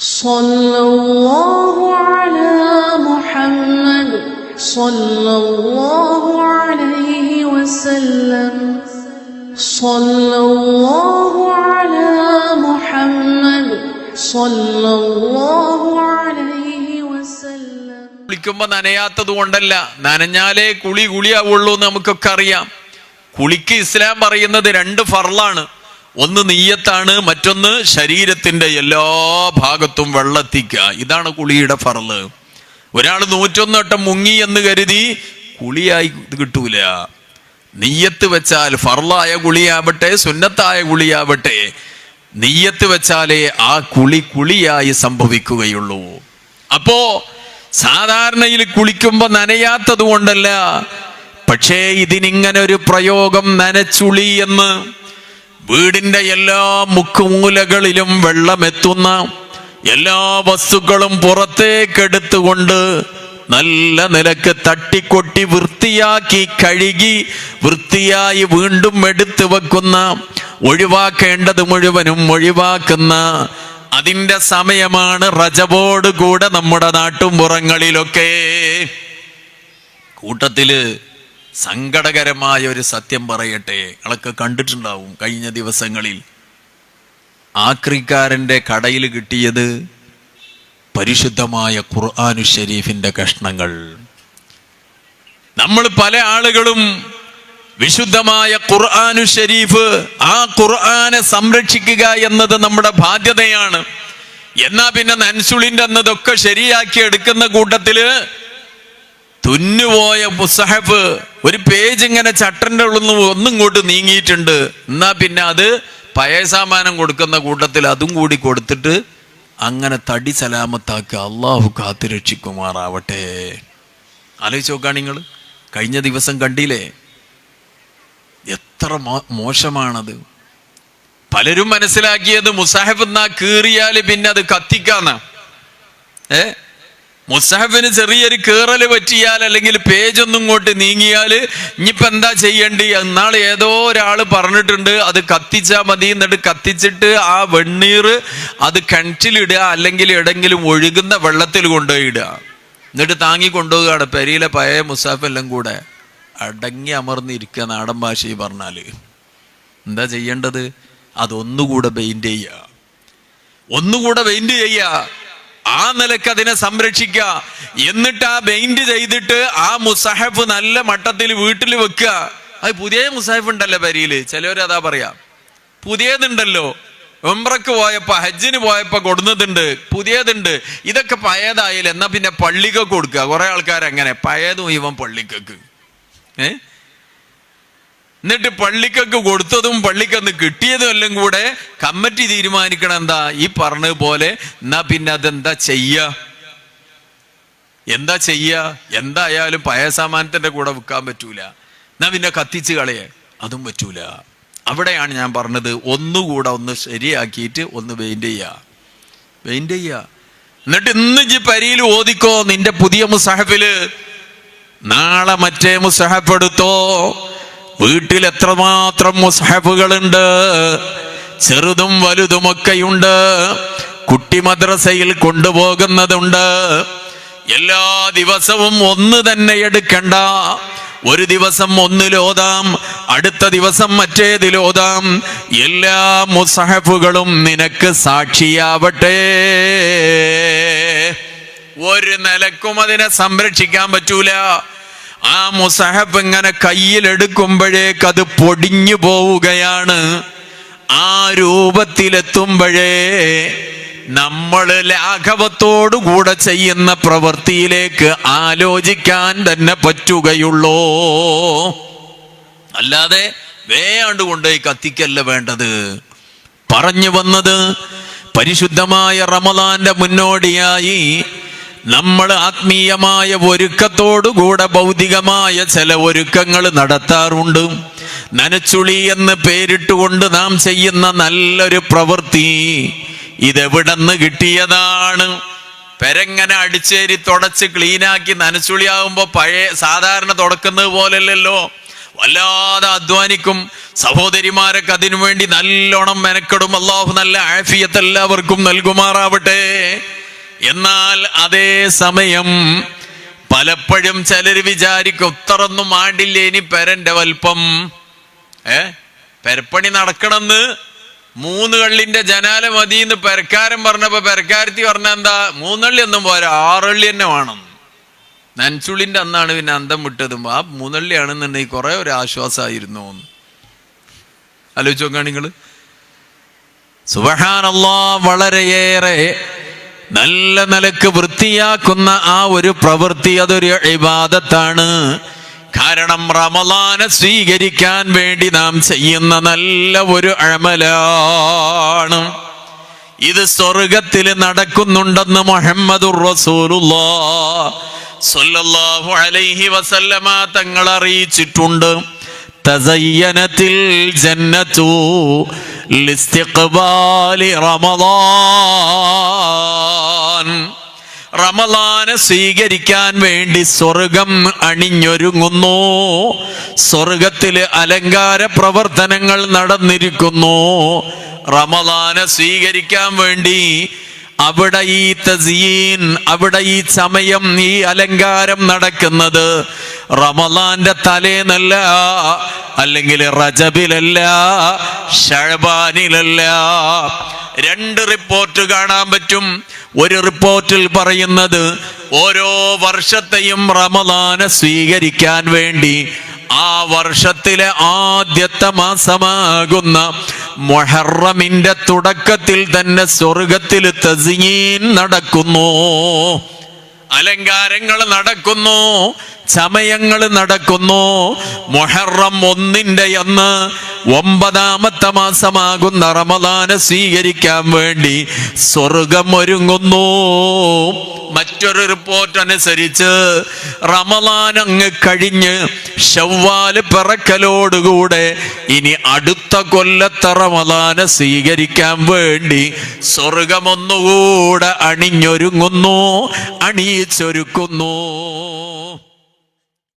صلى الله على محمد صلى الله عليه وسلم صلى الله على محمد صلى الله عليه وسلم കുളിക്കുമ്പോ നനയാത്തത് കൊണ്ടല്ല നനഞ്ഞാലേ കുളി കുളിയാവുള്ളൂ എന്ന് നമുക്കൊക്കെ അറിയാം കുളിക്ക് ഇസ്ലാം പറയുന്നത് രണ്ട് ഫർളാണ് ഒന്ന് നീയത്താണ് മറ്റൊന്ന് ശരീരത്തിന്റെ എല്ലാ ഭാഗത്തും വെള്ളത്തിക്കുക. ഇതാണ് കുളിയുടെ ഫറൽ ഒരാൾ നൂറ്റൊന്ന് വട്ടം മുങ്ങി എന്ന് കരുതി കുളിയായി കിട്ടൂല. നീയത്ത് വെച്ചാൽ ഫർളായ കുളിയാവട്ടെ സുന്നത്തായ കുളിയാവട്ടെ നീയത്ത് വെച്ചാലേ ആ കുളി കുളിയായി സംഭവിക്കുകയുള്ളൂ. അപ്പോ സാധാരണയിൽ കുളിക്കുമ്പോ നനയാത്തത് കൊണ്ടല്ല പക്ഷേ ഇതിനിങ്ങനെ ഒരു പ്രയോഗം നനച്ചുളി എന്ന് വീടിന്റെ എല്ലാ മുക്കുമൂലകളിലും വെള്ളമെത്തുന്ന എല്ലാ വസ്തുക്കളും പുറത്തേക്കെടുത്തുകൊണ്ട് നല്ല നിലയ്ക്ക് തട്ടിക്കൊട്ടി വൃത്തിയാക്കി കഴുകി വൃത്തിയായി വീണ്ടും എടുത്തു വെക്കുന്ന ഒഴിവാക്കേണ്ടത് മുഴുവനും ഒഴിവാക്കുന്ന അതിന്റെ സമയമാണ് റജബോട് കൂടെ നമ്മുടെ നാട്ടുംപുറങ്ങളിലൊക്കെ. കൂട്ടത്തിൽ സങ്കടകരമായ ഒരു സത്യം പറയട്ടെ. നിങ്ങളൊക്കെ കണ്ടിട്ടുണ്ടാവും കഴിഞ്ഞ ദിവസങ്ങളിൽ. ആക്രിക്കാരന്റെ കടയിൽ കിട്ടിയത് പരിശുദ്ധമായ ഖുർആാനു ഷെരീഫിന്റെ കഷ്ണങ്ങൾ. നമ്മൾ പല ആളുകളും വിശുദ്ധമായ ഖുർആാനു ഷെരീഫ് ആ ഖുർആാനെ സംരക്ഷിക്കുക എന്നത് നമ്മുടെ ബാധ്യതയാണ്. എന്നാ പിന്നെ നൻസുളിന്റെ എന്നതൊക്കെ ശരിയാക്കി എടുക്കുന്ന കൂട്ടത്തിൽ തുന്നുപോയ മുസഹഫ് ഒരു പേജ് ഇങ്ങനെ ചട്ടന്റെ ഉള്ളിൽ നിന്ന് ഒന്നിങ്ങോട്ട് നീങ്ങിയിട്ടുണ്ട്. എന്നാ പിന്നെ അത് പഴയ സാമാനം കൊടുക്കുന്ന കൂട്ടത്തിൽ അതും കൂടി കൊടുത്തിട്ട് അങ്ങനെ തടി സലാമത്താക്കി അള്ളാഹു കാത്തു രക്ഷിക്കുമാറാവട്ടെ. ആലോചിച്ച് നോക്കാണ് നിങ്ങൾ. കഴിഞ്ഞ ദിവസം കണ്ടില്ലേ? എത്ര മോശമാണത്. പലരും മനസ്സിലാക്കിയത് മുസാഹിബ് എന്നാ കീറിയാൽ പിന്നെ അത് കത്തിക്കാന്ന. ഏ? മുസാഹിബിന് ചെറിയൊരു കീറൽ പറ്റിയാൽ അല്ലെങ്കിൽ പേജ് ഒന്നും ഇങ്ങോട്ട് നീങ്ങിയാൽ ഇനിയിപ്പോ എന്താ ചെയ്യേണ്ടി? എന്നാൾ ഏതോ ഒരാൾ പറഞ്ഞിട്ടുണ്ട് അത് കത്തിച്ചാൽ മതി എന്നിട്ട് കത്തിച്ചിട്ട് ആ വെണ്ണീർ അത് കിണറ്റിലിടുക അല്ലെങ്കിൽ എവിടെങ്കിലും ഒഴുകുന്ന വെള്ളത്തിൽ കൊണ്ടുപോയി ഇടുക എന്നിട്ട് താങ്ങി കൊണ്ടുപോവുകയാണ് പെരിയിലെ പഴയ മുസാഫ് എല്ലാം കൂടെ. അടങ്ങി അമർന്നിരിക്കുക നാടൻ ഭാഷയിൽ പറഞ്ഞാൽ. എന്താ ചെയ്യേണ്ടത്? അതൊന്നുകൂടെ പെയിന്റ് ചെയ്യുക. ഒന്നുകൂടെ പെയിന്റ് ചെയ്യുക. ആ നിലയ്ക്ക് അതിനെ സംരക്ഷിക്കുക. എന്നിട്ട് ആ പെയിന്റ് ചെയ്തിട്ട് ആ മുസഹഫ് നല്ല മട്ടത്തിൽ വീട്ടിൽ വെക്കുക. അത് പുതിയ മുസഹഫ് ഉണ്ടല്ലോ പരിയിൽ. ചിലവരതാ പറയാ. പുതിയതുണ്ടല്ലോ. ഉംറക്ക് പോയപ്പോ ഹജ്ജിന് പോയപ്പോ കൊടുന്നതുണ്ട്. പുതിയതുണ്ട്. ഇതൊക്കെ പഴയതായാലും എന്നാ പിന്നെ പള്ളിക്കൊക്കെ കൊടുക്കുക. കുറെ ആൾക്കാർ അങ്ങനെ പഴയതും ഇവൻ പള്ളിക്കൊക്കെ. ഏ? എന്നിട്ട് പള്ളിക്കൊക്കെ കൊടുത്തതും പള്ളിക്കന്ന് കിട്ടിയതും എല്ലാം കൂടെ കമ്മിറ്റി തീരുമാനിക്കണം എന്താ? ഈ പറഞ്ഞതുപോലെ എന്നാ പിന്നെ അതെന്താ ചെയ്യ? എന്താ ചെയ്യ? എന്തായാലും പഴയ സാമാനത്തിന്റെ കൂടെ വിൽക്കാൻ പറ്റൂല. എന്നാ പിന്നെ കത്തിച്ച് കളയേ? അതും പറ്റൂല. അവിടെയാണ് ഞാൻ പറഞ്ഞത് ഒന്നുകൂടെ ഒന്ന് ശരിയാക്കിയിട്ട് ഒന്ന് പെയിന്റ് ചെയ്യുക പെയിന്റ് ചെയ്യുക എന്നിട്ട് ഇന്ന് ഈ പരിയിൽ ഓദിക്കോ നിന്റെ പുതിയ മുസാഹഫിൽ. നാളെ മറ്റേ മുസഹഫ് വീട്ടിൽ എത്രമാത്രം മുസ്ഹഫുകളുണ്ട്? ചെറുതും വലുതുമൊക്കെയുണ്ട്. കുട്ടി മദ്രസയിൽ കൊണ്ടുപോകുന്നതുണ്ട്. എല്ലാ ദിവസവും ഒന്ന് തന്നെ എടുക്കണ്ട. ഒരു ദിവസം ഒന്നിലോതാം അടുത്ത ദിവസം മറ്റേതിലോതാം എല്ലാ മുസഹഫുകളും നിനക്ക് സാക്ഷിയാവട്ടെ. ഒരു നിലക്കും അതിനെ സംരക്ഷിക്കാൻ പറ്റൂല. ആ മുസഹബ് ഇങ്ങനെ കയ്യിലെടുക്കുമ്പോഴേക്ക് അത് പൊടിഞ്ഞു പോവുകയാണ്. ആ രൂപത്തിലെത്തുമ്പോഴേ നമ്മൾ ലാഘവത്തോടു കൂടെ ചെയ്യുന്ന പ്രവൃത്തിയിലേക്ക് ആലോചിക്കാൻ തന്നെ പറ്റുകയുള്ളൂ. അല്ലാതെ വേയാണ്ട് കൊണ്ടുപോയി കത്തിക്കല്ല വേണ്ടത്. പറഞ്ഞു വന്നത് പരിശുദ്ധമായ റമദാന്റെ മുന്നോടിയായി നമ്മൾ ആത്മീയമായ ഒരുക്കത്തോടുകൂടെ ഭൗതികമായ ചില ഒരുക്കങ്ങൾ നടത്താറുണ്ട്. നനച്ചുളി എന്ന് പേരിട്ടുകൊണ്ട് നാം ചെയ്യുന്ന നല്ലൊരു പ്രവൃത്തി ഇതെവിടെന്ന് കിട്ടിയതാണ്. പെരങ്ങനെ അടിച്ചേരി തുടച്ച് ക്ലീനാക്കി നനച്ചുളിയാവുമ്പോ പഴയ സാധാരണ തുടക്കുന്നത് പോലല്ലല്ലോ. വല്ലാതെ അധ്വാനിക്കും. സഹോദരിമാരൊക്കെ അതിനു വേണ്ടി നല്ലോണം മെനക്കെടും. അള്ളാഹു നല്ല ആഫിയത്ത് എല്ലാവർക്കും നൽകുമാറാവട്ടെ. എന്നാൽ അതേ സമയം പലപ്പോഴും ചിലർ വിചാരിക്കും ഉത്തറൊന്നും ആണ്ടില്ല ഇനി പെരന്റെ വൽപ്പം ഏ? പെരപ്പണി നടക്കണമെന്ന് മൂന്ന് കള്ളിന്റെ ജനാല മതിന്ന് പെരക്കാരൻ പറഞ്ഞപ്പോ പെരക്കാരത്തി പറഞ്ഞ എന്താ മൂന്നള്ളി ഒന്നും പോരാ ആറള്ളി തന്നെ വേണം. നൻസുളിന്റെ അന്നാണ് പിന്നെ അന്തം വിട്ടതും. ആ മൂന്നള്ളിയാണെന്നുണ്ടെങ്കിൽ കുറെ ഒരു ആശ്വാസമായിരുന്നു. ആലോചിച്ച് നോക്കാണ് നിങ്ങൾ. സുബഹാനല്ലാ വളരെയേറെ നല്ല നിലയ്ക്ക് വൃത്തിയാക്കുന്ന ആ ഒരു പ്രവൃത്തി അതൊരു ഇബാദത്താണ്. കാരണം റമലാനെ സ്വീകരിക്കാൻ വേണ്ടി നാം ചെയ്യുന്ന നല്ല ഒരു അമലാണ്. ഇത് സ്വർഗത്തിൽ നടക്കുന്നുണ്ടെന്ന് സ്വല്ലല്ലാഹു അലൈഹി വസല്ലമ തങ്ങൾ അറിയിച്ചിട്ടുണ്ട്. തസയ്യനത്തിൽ ജന്നത്തു ലിസ്തിഖ്ബാലി റമളാൻ റമലാനെ സ്വീകരിക്കാൻ വേണ്ടി സ്വർഗം അണിഞ്ഞൊരുങ്ങുന്നു. സ്വർഗത്തിൽ അലങ്കാര പ്രവർത്തനങ്ങൾ നടന്നിരിക്കുന്നു. റമലാനെ സ്വീകരിക്കാൻ വേണ്ടി അവിടെ ഈ തസീൻ അവിടെ ഈ സമയം ഈ അലങ്കാരം നടക്കുന്നത്. റമലാന്റെ തലേന്നല്ല അല്ലെങ്കിൽ റജബിലല്ല ഷഴബാനിലല്ല. രണ്ട് റിപ്പോർട്ട് കാണാൻ പറ്റും. ഒരു റിപ്പോർട്ടിൽ പറയുന്നത് ഓരോ വർഷത്തെയും റമദാന സ്വീകരിക്കാൻ വേണ്ടി ആ വർഷത്തിലെ ആദ്യത്തെ മാസമാകുന്ന മൊഹറമിന്റെ തുടക്കത്തിൽ തന്നെ സ്വർഗത്തിൽ തസീൻ നടക്കുന്നു. അലങ്കാരങ്ങൾ നടക്കുന്നു ചമയങ്ങൾ നടക്കുന്നു. മൊഹറം ഒന്നിന്റെ അന്ന് ഒമ്പതാമത്തെ മാസമാകുന്ന റമദാനെ സ്വീകരിക്കാൻ വേണ്ടി സ്വർഗം ഒരുങ്ങുന്നു. മറ്റൊരു റിപ്പോർട്ട് അനുസരിച്ച് റമദാൻ അങ്ങ് കഴിഞ്ഞ് ഷവ്വാൽ പിറക്കലോടുകൂടെ ഇനി അടുത്ത കൊല്ലത്തെ റമദാനെ സ്വീകരിക്കാൻ വേണ്ടി സ്വർഗമൊന്നുകൂടെ അണിഞ്ഞൊരുങ്ങുന്നു അണിയിച്ചൊരുക്കുന്നു.